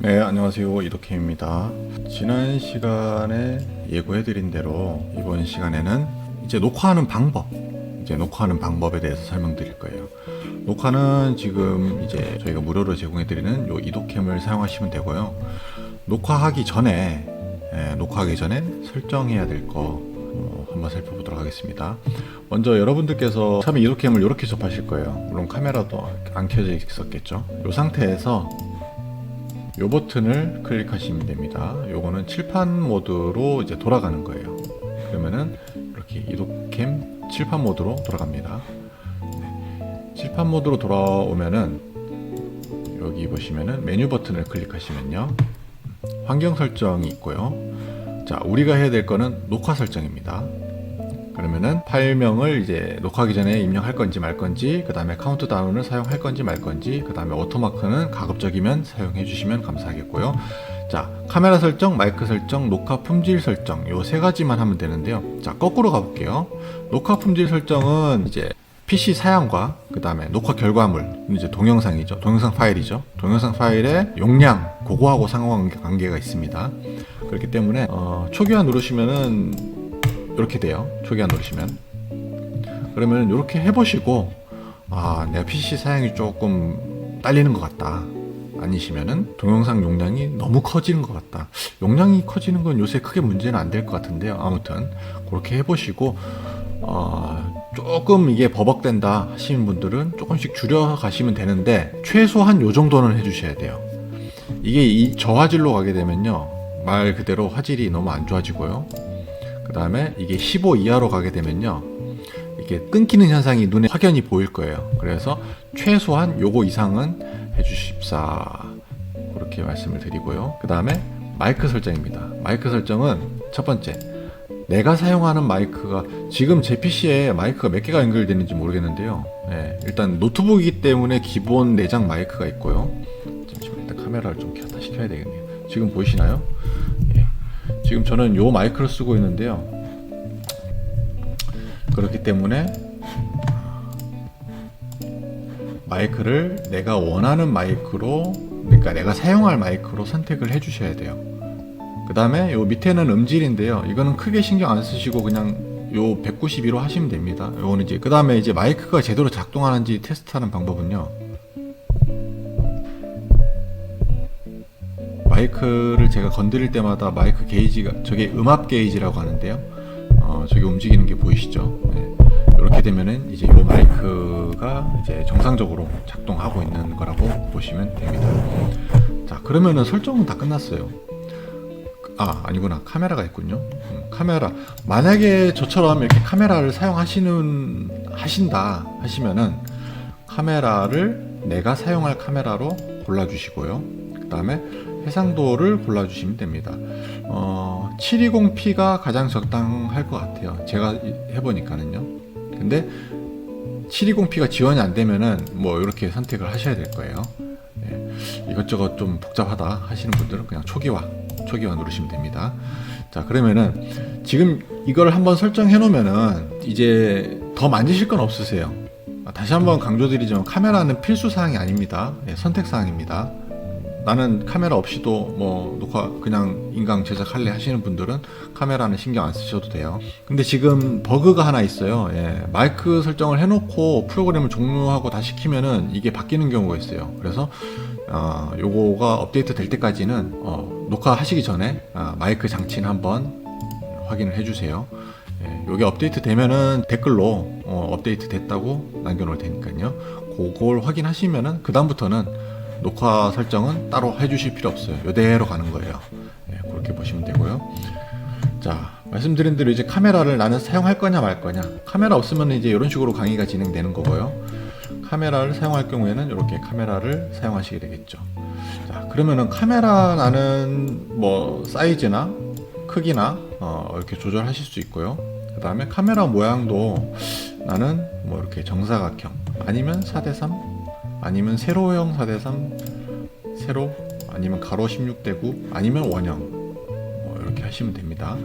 네, 안녕하세요. 이덕혜입니다. 지난 시간에 예고해드린 대로 이번 시간에는 이제 녹화하는 방법, 이제 녹화하는 방법에 대해서 설명드릴 거예요. 녹화는 지금 이제 저희가 무료로 제공해드리는 요 이독캠을 사용하시면 되고요. 녹화하기 전에, 예, 녹화하기 전에 설정해야 될거 어, 한번 살펴보도록 하겠습니다. 먼저 여러분들께서 처음에 이독캠을 이렇게 접하실 거예요. 물론 카메라도 안 켜져 있었겠죠. 이 상태에서 요 버튼을 클릭하시면 됩니다. 요거는 칠판 모드로 이제 돌아가는 거예요. 그러면은 이렇게 이독캠 칠판 모드로 돌아갑니다. 네. 칠판 모드로 돌아오면은 여기 보시면은 메뉴 버튼을 클릭하시면요. 환경 설정이 있고요. 자, 우리가 해야 될 거는 녹화 설정입니다. 그러면은 파일명을 이제 녹화하기 전에 입력할 건지 말 건지, 그 다음에 카운트다운을 사용할 건지 말 건지, 그 다음에 오토마크는 가급적이면 사용해 주시면 감사하겠고요. 자, 카메라 설정, 마이크 설정, 녹화 품질 설정, 요 세 가지만 하면 되는데요. 자, 거꾸로 가볼게요. 녹화 품질 설정은 이제 PC 사양과 그 다음에 녹화 결과물, 이제 동영상이죠. 동영상 파일이죠. 동영상 파일의 용량, 그거하고 상관관계가 있습니다. 그렇기 때문에 어, 초기화 누르시면은 이렇게 돼요. 초기화 누르시면. 그러면 이렇게 해보시고 아 내가 PC 사양이 조금 딸리는 것 같다. 아니시면은 동영상 용량이 너무 커지는 것 같다. 용량이 커지는 건 요새 크게 문제는 안 될 것 같은데요. 아무튼 그렇게 해보시고 어, 조금 이게 버벅된다 하시는 분들은 조금씩 줄여 가시면 되는데 최소한 요 정도는 해주셔야 돼요. 이게 이 저화질로 가게 되면요 말 그대로 화질이 너무 안 좋아지고요. 그 다음에 이게 15 이하로 가게 되면요. 이게 끊기는 현상이 눈에 확연히 보일 거예요. 그래서 최소한 요거 이상은 해주십사. 그렇게 말씀을 드리고요. 그 다음에 마이크 설정입니다. 마이크 설정은 첫 번째. 내가 사용하는 마이크가 지금 제 PC에 마이크가 몇 개가 연결되는지 모르겠는데요. 예, 일단 노트북이기 때문에 기본 내장 마이크가 있고요. 잠시만 일단 카메라를 좀 켰다 시켜야 되겠네요. 지금 보이시나요? 예. 지금 저는 요 마이크를 쓰고 있는데요. 그렇기 때문에 마이크를 내가 원하는 마이크로 그러니까 내가 사용할 마이크로 선택을 해 주셔야 돼요. 그 다음에 요 밑에는 음질인데요. 이거는 크게 신경 안 쓰시고 그냥 요 192로 하시면 됩니다. 요거는 이제 그 다음에 이제 마이크가 제대로 작동하는지 테스트하는 방법은요. 마이크를 제가 건드릴 때마다 마이크 게이지가 저게 음압 게이지라고 하는데요. 어, 저게 움직이는 게 보이시죠? 네. 이렇게 되면은 이제 이 마이크가 이제 정상적으로 작동하고 있는 거라고 보시면 됩니다. 자, 그러면은 설정은 다 끝났어요. 아, 아니구나. 카메라가 있군요. 음, 카메라. 만약에 저처럼 이렇게 카메라를 사용하시는, 하신다 하시면은 카메라를 내가 사용할 카메라로 골라주시고요. 그 다음에 해상도를 골라주시면 됩니다. 어, 720p가 가장 적당할 것 같아요. 제가 이- 해보니까는요. 근데 720p가 지원이 안 되면은 뭐 이렇게 선택을 하셔야 될 거예요. 예, 이것저것 좀 복잡하다 하시는 분들은 그냥 초기화, 초기화 누르시면 됩니다. 자, 그러면은 지금 이걸 한번 설정해 놓으면은 이제 더 만지실 건 없으세요. 아, 다시 한번 강조드리지만 카메라는 필수 사항이 아닙니다. 예, 선택 사항입니다. 나는 카메라 없이도 뭐 녹화 그냥 인강 제작할래 하시는 분들은 카메라는 신경 안 쓰셔도 돼요. 근데 지금 버그가 하나 있어요. 예, 마이크 설정을 해놓고 프로그램을 종료하고 다시 키면은 이게 바뀌는 경우가 있어요. 그래서 어, 요거가 업데이트 될 때까지는 어, 녹화하시기 전에 아, 마이크 장치는 한번 확인을 해주세요. 예, 요게 업데이트 되면은 댓글로 어, 업데이트 됐다고 남겨놓을 테니까요. 그걸 확인하시면은 그 다음부터는 녹화 설정은 따로 해주실 필요 없어요. 이대로 가는 거예요. 예, 그렇게 보시면 되고요. 자, 말씀드린 대로 이제 카메라를 나는 사용할 거냐 말 거냐. 카메라 없으면 이제 이런 식으로 강의가 진행되는 거고요. 카메라를 사용할 경우에는 이렇게 카메라를 사용하시게 되겠죠. 자, 그러면은 카메라 나는 뭐 사이즈나 크기나 어, 이렇게 조절하실 수 있고요. 그 다음에 카메라 모양도 나는 뭐 이렇게 정사각형 아니면 4대3 아니면 세로형 4대3 세로 아니면 가로 16대 9 아니면 원형 뭐 이렇게 하시면 됩니다.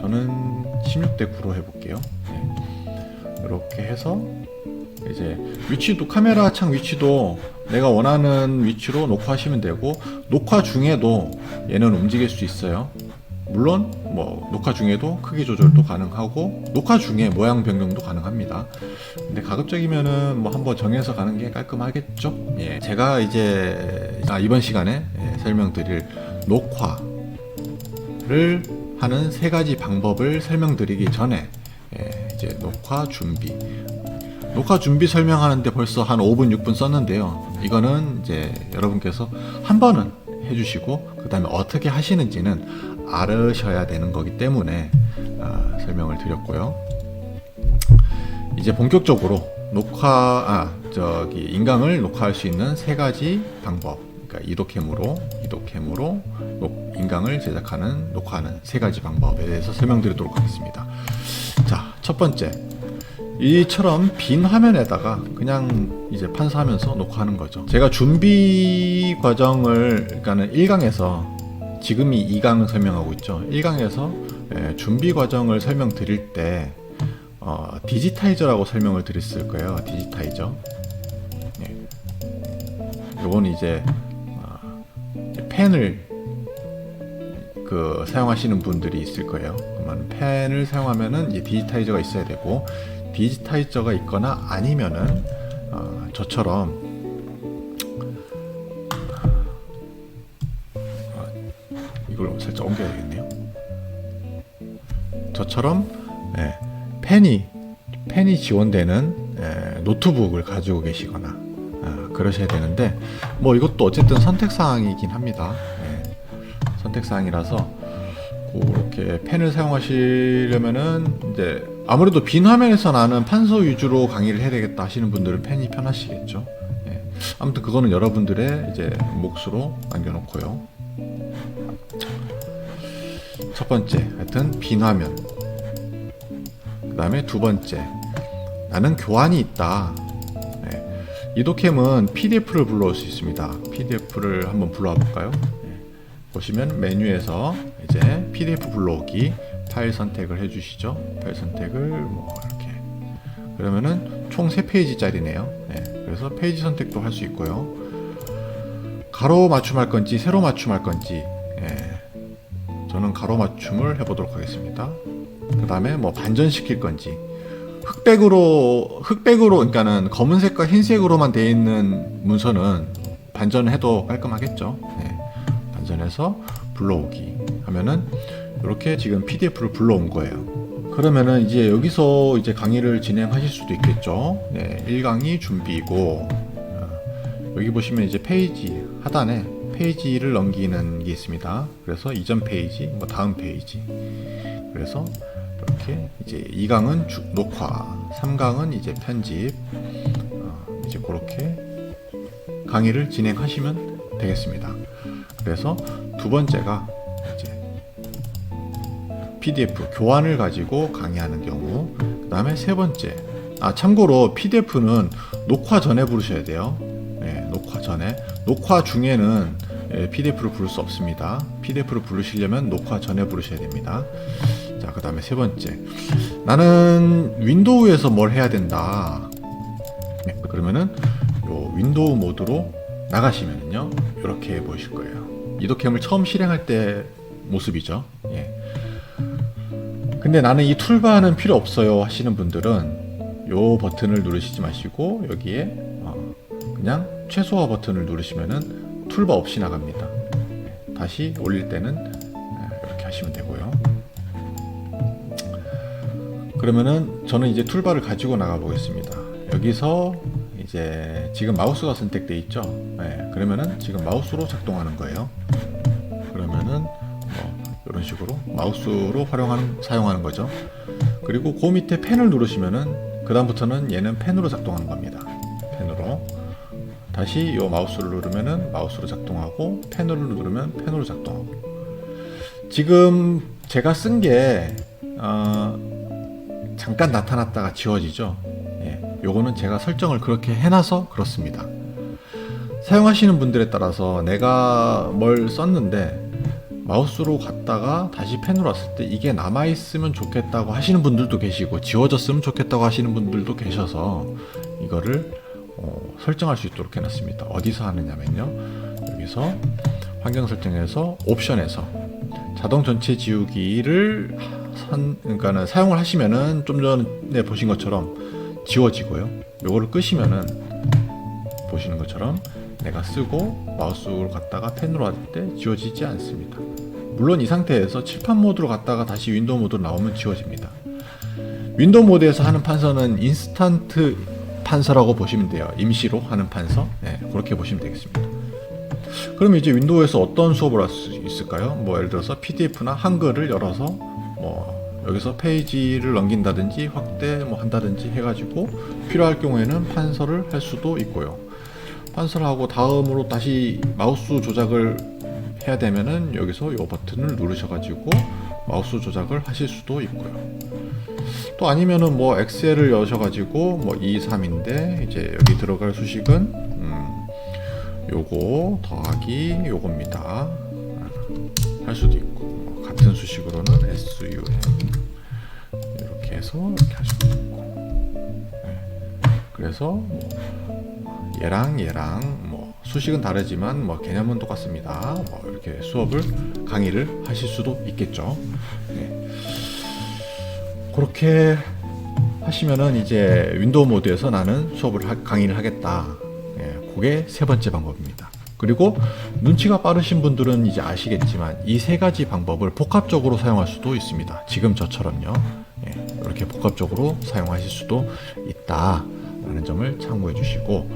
저는 16대 9로 해볼게요. 네. 이렇게 해서 이제 위치도 카메라 창 위치도 내가 원하는 위치로 녹화하시면 되고 녹화 중에도 얘는 움직일 수 있어요. 물론 뭐 녹화 중에도 크기 조절도 가능하고 녹화 중에 모양 변경도 가능합니다. 근데 가급적이면은 뭐 한번 정해서 가는 게 깔끔하겠죠. 예, 제가 이제 아, 이번 시간에 예, 설명드릴 녹화를 하는 세 가지 방법을 설명드리기 전에 예, 이제 녹화 준비. 녹화 준비 설명하는데 벌써 한 5분, 6분 썼는데요. 이거는 이제 여러분께서 한 번은 해주시고, 그 다음에 어떻게 하시는지는 알으셔야 되는 거기 때문에 아, 설명을 드렸고요. 이제 본격적으로 녹화, 아, 저기, 인강을 녹화할 수 있는 세 가지 방법. 그러니까 이도캠으로, 이도캠으로 녹- 인강을 제작하는, 녹화하는 세 가지 방법에 대해서 설명드리도록 하겠습니다. 자, 첫 번째. 이처럼 빈 화면에다가 그냥 이제 판사하면서 녹화하는 거죠. 제가 준비 과정을, 그러니까는 1강에서 지금이 2강 설명하고 있죠. 1강에서 예, 준비 과정을 설명드릴 때 어, 디지타이저라고 설명을 드렸을 거예요. 디지타이저. 예. 요건 이제 어, 펜을 그 사용하시는 분들이 있을 거예요. 그러면 펜을 사용하면은 디지타이저가 있어야 되고 디지타이저가 있거나 아니면은 어, 저처럼 이걸 살짝 옮겨야 되겠네요. 저처럼 예, 펜이 펜이 지원되는 예, 노트북을 가지고 계시거나 아, 그러셔야 되는데 뭐 이것도 어쨌든 선택 사항이긴 합니다. 예, 선택 사항이라서 그렇게 펜을 사용하시려면은 이제 아무래도 빈 화면에서 나는 판서 위주로 강의를 해야 되겠다 하시는 분들은 펜이 편하시겠죠. 예. 아무튼 그거는 여러분들의 이제 몫으로 남겨놓고요. 첫 번째, 하여튼 빈 화면. 그 다음에 두 번째, 나는 교환이 있다. 네. 이도캠은 PDF를 불러올 수 있습니다. PDF를 한번 불러와 볼까요? 네. 보시면 메뉴에서 이제 PDF 불러오기 파일 선택을 해주시죠. 파일 선택을 뭐 이렇게 그러면은 총 3페이지짜리네요. 네. 그래서 페이지 선택도 할 수 있고요. 가로 맞춤할 건지 세로 맞춤할 건지 예. 저는 가로 맞춤을 해보도록 하겠습니다. 그 다음에 뭐 반전시킬 건지 흑백으로 흑백으로 그러니까는 검은색과 흰색으로만 되어 있는 문서는 반전을 해도 깔끔하겠죠. 네. 반전해서 불러오기 하면은 이렇게 지금 PDF를 불러온 거예요. 그러면은 이제 여기서 이제 강의를 진행하실 수도 있겠죠. 네, 1강의 준비고 어, 여기 보시면 이제 페이지 하단에 페이지를 넘기는 게 있습니다. 그래서 이전 페이지, 뭐 다음 페이지. 그래서 이렇게 이제 2강은 주- 녹화, 3강은 이제 편집. 어, 이제 그렇게 강의를 진행하시면 되겠습니다. 그래서 두 번째가 이제 PDF 교환을 가지고 강의하는 경우, 그 다음에 세 번째. 아, 참고로 PDF는 녹화 전에 부르셔야 돼요. 네, 녹화 전에. 녹화 중에는 예, PDF를 부를 수 없습니다. PDF를 부르시려면 녹화 전에 부르셔야 됩니다. 자, 그 다음에 세 번째. 나는 윈도우에서 뭘 해야 된다. 네, 그러면은 요 윈도우 모드로 나가시면요. 이렇게 보이실 거예요. 이도캠을 처음 실행할 때 모습이죠. 예. 근데 나는 이 툴바는 필요 없어요 하시는 분들은 요 버튼을 누르시지 마시고 여기에 어, 그냥 최소화 버튼을 누르시면은 툴바 없이 나갑니다. 네, 다시 올릴 때는 네, 이렇게 하시면 되고요. 그러면은 저는 이제 툴바를 가지고 나가 보겠습니다. 여기서 이제 지금 마우스가 선택돼 있죠. 네, 그러면은 지금 마우스로 작동하는 거예요. 그러면은 뭐 이런 식으로 마우스로 활용하는 사용하는 거죠. 그리고 그 밑에 펜을 누르시면은 그 다음부터는 얘는 펜으로 작동하는 겁니다. 펜으로 다시 이 마우스를 누르면은 마우스로 작동하고 펜으로 누르면 펜으로 작동하고 지금 제가 쓴게 어, 잠깐 나타났다가 지워지죠. 예, 요거는 제가 설정을 그렇게 해놔서 그렇습니다. 사용하시는 분들에 따라서 내가 뭘 썼는데 마우스로 갔다가 다시 펜으로 왔을 때 이게 남아있으면 좋겠다고 하시는 분들도 계시고 지워졌으면 좋겠다고 하시는 분들도 계셔서 이거를 어, 설정할 수 있도록 해놨습니다. 어디서 하느냐면요. 여기서 환경 설정에서 옵션에서 자동 전체 지우기를 선, 그러니까는 사용을 하시면은 좀 전에 보신 것처럼 지워지고요. 요거를 끄시면은 보시는 것처럼 내가 쓰고 마우스를 갖다가 펜으로 할 때 지워지지 않습니다. 물론 이 상태에서 칠판 모드로 갔다가 다시 윈도우 모드로 나오면 지워집니다. 윈도우 모드에서 하는 판서는 인스턴트 판서라고 보시면 돼요. 임시로 하는 판서. 네, 그렇게 보시면 되겠습니다. 그럼 이제 윈도우에서 어떤 수업을 할 수 있을까요? 뭐 예를 들어서 PDF나 한글을 열어서 뭐 여기서 페이지를 넘긴다든지 확대 뭐 한다든지 해가지고 필요할 경우에는 판서를 할 수도 있고요. 판서를 하고 다음으로 다시 마우스 조작을 해야 되면은 여기서 이 버튼을 누르셔가지고 마우스 조작을 하실 수도 있고요. 또 아니면은 뭐 엑셀을 여셔가지고 뭐 2, 3인데 이제 여기 들어갈 수식은 음, 요거 더하기 요겁니다. 할 수도 있고 뭐 같은 수식으로는 SUM 이렇게 해서 이렇게 할 수도 있고 네. 그래서 뭐 얘랑 얘랑 뭐 수식은 다르지만 뭐 개념은 똑같습니다. 뭐 이렇게 수업을 강의를 하실 수도 있겠죠. 네. 그렇게 하시면은 이제 윈도우 모드에서 나는 수업을 하- 강의를 하겠다. 예, 그게 세 번째 방법입니다. 그리고 눈치가 빠르신 분들은 이제 아시겠지만 이 세 가지 방법을 복합적으로 사용할 수도 있습니다. 지금 저처럼요. 예, 이렇게 복합적으로 사용하실 수도 있다라는 점을 참고해 주시고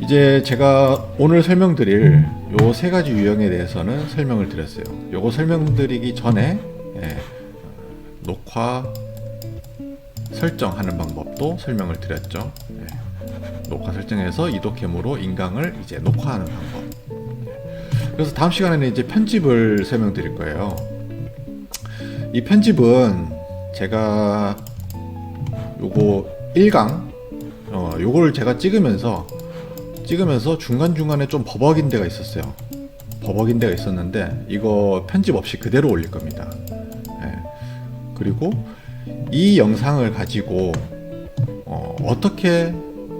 이제 제가 오늘 설명드릴 요 세 가지 유형에 대해서는 설명을 드렸어요. 요거 설명드리기 전에 예, 녹화 설정하는 방법도 설명을 드렸죠. 예. 녹화 설정에서 이도캠으로 인강을 이제 녹화하는 방법. 예. 그래서 다음 시간에는 이제 편집을 설명드릴 거예요. 이 편집은 제가 요거 1강 어 요걸 제가 찍으면서 찍으면서 중간중간에 좀 버벅인 데가 있었어요. 버벅인 데가 있었는데 이거 편집 없이 그대로 올릴 겁니다. 예. 그리고 이 영상을 가지고 어, 떻게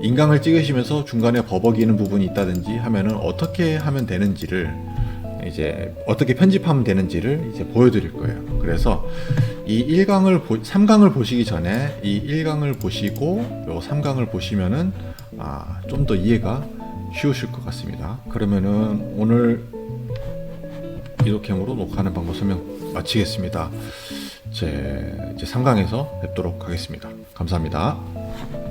인강을 찍으시면서 중간에 버벅이는 부분이 있다든지 하면은 어떻게 하면 되는지를 이제 어떻게 편집하면 되는지를 이제 보여드릴 거예요. 그래서 이 1강을 보, 3강을 보시기 전에 이 1강을 보시고 요 3강을 보시면은 아, 좀 더 이해가 쉬우실 것 같습니다. 그러면은 오늘 이도캠으로 녹화하는 방법 설명 마치겠습니다. 제 이제 3강에서 뵙도록 하겠습니다. 감사합니다.